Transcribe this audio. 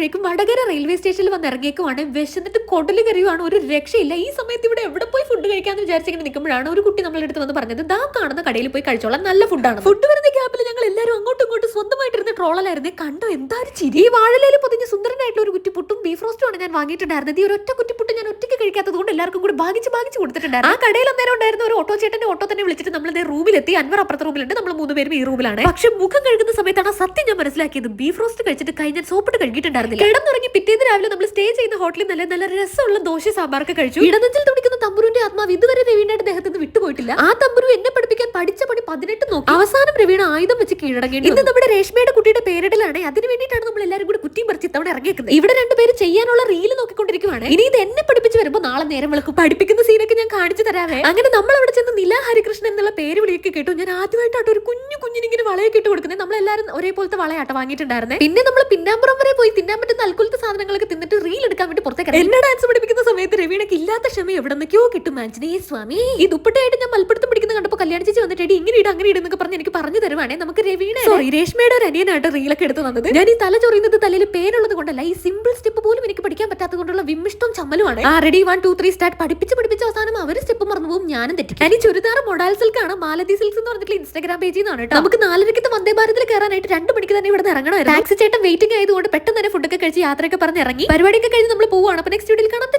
കഴിഞ്ഞപ്പോഴേക്കും വടകര റെയിൽവേ സ്റ്റേഷനിൽ വന്ന് ഇറങ്ങിയേക്കുവാണ് വിശന്നിട്ട് കൊടൽ കറിയുവാണ് ഒരു രക്ഷയില്ല. ഈ സമയത്ത് ഇവിടെ എവിടെ പോയി ഫുഡ് കഴിക്കാന്ന് വിചാരിച്ചിങ്ങനെ നിൽക്കുമ്പോഴാണ് ഒരു കുട്ടി നമ്മളുടെ അടുത്ത് വന്ന് പറഞ്ഞത് ദാ കാണുന്ന കടയിൽ പോയി കഴിച്ചോളാം. നല്ല ഫുഡാണ് ഫുഡ് വരുന്ന ഗ്യാപ്പിൽ ഞങ്ങൾ എല്ലാവരും അങ്ങോട്ടും ഇങ്ങോട്ടും സ്വന്തമായിട്ടിരുന്ന് ട്രോളലായിരുന്നു. കണ്ടോ? എന്താ ചിരി വാഴലയിൽ പൊതിഞ്ഞ് സുന്ദരനായിട്ടുള്ള ഒരു കുറ്റിപ്പുട്ടും ബീഫ് റോസ്റ്റും ആണ് ഞാൻ വാങ്ങിയിട്ടുണ്ടായിരുന്നത്. ഈ ഒരു ഒറ്റ കുറ്റിപ്പുട്ട് ഞാൻ ഒറ്റയ്ക്ക് കഴിക്കാത്തത് കൊണ്ട് എല്ലാവർക്കും കൂടി ഭാഗിച്ച് ഭാഗിച്ച് കൊടുത്തിട്ടുണ്ടായിരുന്നു. ആ കടയിൽ അന്നേരം ഉണ്ടായിരുന്ന ഒരു ഓട്ടോ ചേട്ടന്റെ ഓട്ടോ തന്നെ വിളിച്ചിട്ട് നമ്മൾ റൂമിലെത്തി. അൻവർ അപ്പുറത്തെ റൂമിലുണ്ട്. നമ്മൾ മൂന്ന് പേരും ഈ റൂമിലാണ്. പക്ഷെ മുഖം കഴുകുന്ന സമയത്താണ് സത്യം ഞാൻ മനസ്സിലാക്കിയത്. ബീഫ് റോസ്റ്റ് കഴിച്ചിട്ട് കഴിഞ്ഞാൽ ഞാൻ സോപ്പിട്ട് കഴുകിയിട്ടുണ്ടായിരുന്നില്ല. കിടന്നുറങ്ങി പിറ്റേന്ന് രാവിലെ നമ്മൾ സ്റ്റേ ചെയ്യുന്ന ഹോട്ടലിൽ നല്ല നല്ല രസമുള്ള ദോശ സാമ്പാറൊക്കെ കഴിച്ചു. ഇടനെഞ്ചിൽ തുടിക്കുന്ന തമ്പുരുവിന്റെ ആത്മാവ് ഇതുവരെ രവീണയുടെ ദേഹത്ത് നിന്ന് വിട്ടുപോയിട്ടില്ല ആ തമ്പുരു എന്നെ പഠിപ്പിക്കാൻ പഠിച്ച പണി പതിനെട്ട് നോക്കി. അവസാനം പ്രവീണ ആയുധം വെച്ച് കീഴടങ്ങി ഇന്ന് നമ്മുടെ രേഷ്മയുടെ കുട്ടിയുടെ പേരിടലാണ്. അതിന് വേണ്ടിയിട്ടാണ് നമ്മൾ എല്ലാവരും കൂടി കുറ്റിയും പറിച്ച് ഇത്തവണ ഇറങ്ങിയേക്കുന്നത്. ഇവിടെ രണ്ടുപേര് ചെയ്യാനുള്ള റീൽ നോക്കിക്കൊണ്ടിരിക്കുവാണ്. ഇനി ഇത് എന്നെ പഠിപ്പിച്ച് വരുമ്പോൾ നാളെ നേരം വിളക്കും. പഠിപ്പിക്കുന്ന സീനൊക്കെ ഞാൻ കാണിച്ചു തരാമേ അങ്ങനെ നമ്മൾ അവിടെ വിളിയൊക്കെ കേട്ടു. ഞാൻ ആദ്യമായിട്ടാട്ടോ ഒരു കുഞ്ഞു കുഞ്ഞിനിങ്ങനെ വളയൊക്കെ ഇട്ട് കൊടുക്കുന്നത് നമ്മളെല്ലാവരും ഒരേപോലത്തെ വളയാട്ട വാങ്ങിയിട്ടുണ്ടായിരുന്നേ. പിന്നെ നമ്മൾ പിന്നാമ്പുറം വരെ പോയി തിന്നാൻ പറ്റുന്ന അൽക്കുലത്തെ സാധനങ്ങളൊക്കെ തിന്നിട്ട് റീൽ എടുക്കാൻ വേണ്ടി പുറത്തേക്ക്. എന്നെ ഡാൻസ് പഠിപ്പിക്കുന്ന സമയത്ത് രവീണക്ക് ഇല്ലാത്ത ക്ഷമ എവിടെ നിന്നൊക്കെയോ കിട്ടും ആഞ്ജനേ സ്വാമി. ഈ ദുപ്പട്ടയായിട്ട് ഞാൻ മൽപ്പിടുത്തം പിടിക്കുന്ന കണ്ടപ്പോൾ കല്യാണ ചേച്ചി വന്നിട്ട് "എടി, ഇങ്ങനെ ഇട് അങ്ങനെ ഇടുന്നൊക്കെ പറഞ്ഞ് എനിക്ക് പറഞ്ഞു തരുവാണേ. നമുക്ക് രവീണ സോറി രേഷ്മയുടെ ഒരു അനിയനായിട്ട് റീലൊക്കെ എടുത്ത് തന്നത് ഞാൻ ഈ തല ചൊറിയുന്നത് തലയിൽ പേരുള്ളത് കൊണ്ടല്ല. ഈ സിമ്പിൾ സ്റ്റെപ്പ് പോലും എനിക്ക് പഠിക്കാൻ പറ്റാത്തത് കൊണ്ടുള്ള വിമിഷ്ടം ചമ്മലുമാണ്. ആ ready one two three start പഠിപ്പിച്ച് പഠിപ്പിച്ച അവസാനം അവർ സ്റ്റെപ്പ് മറന്നു പോകും. ഞാനും തെറ്റി ഞാൻ ഈ ചുരിദാർ മൊഡാൽ സിൽക്കാണ് മാലതി സിൽക്സ് എന്ന് പറഞ്ഞിട്ടുള്ള ഇൻസ്റ്റാഗ്രാം പേജിൽ നിന്നാണ് കേട്ടോ. നമുക്ക് നാലരക്കത്തെ വന്ദേ ഭാരതിൽ കയറാനായിട്ട് രണ്ട് മണിക്ക് തന്നെ ഇവിടെ ഇറങ്ങണം ടാക്സി ചേട്ടൻ വെയിറ്റിംഗ് ആയതുകൊണ്ട് പെട്ടെന്ന് തന്നെ ഫുഡൊക്കെ കഴിച്ച് യാത്രയൊക്കെ പറഞ്ഞ് ഇറങ്ങി. പരിപാടിയൊക്കെ കഴിഞ്ഞ് നമ്മൾ പോവുകയാണ് അപ്പൊ നെക്സ്റ്റ് വീഡിയോയിൽ കാണാൻ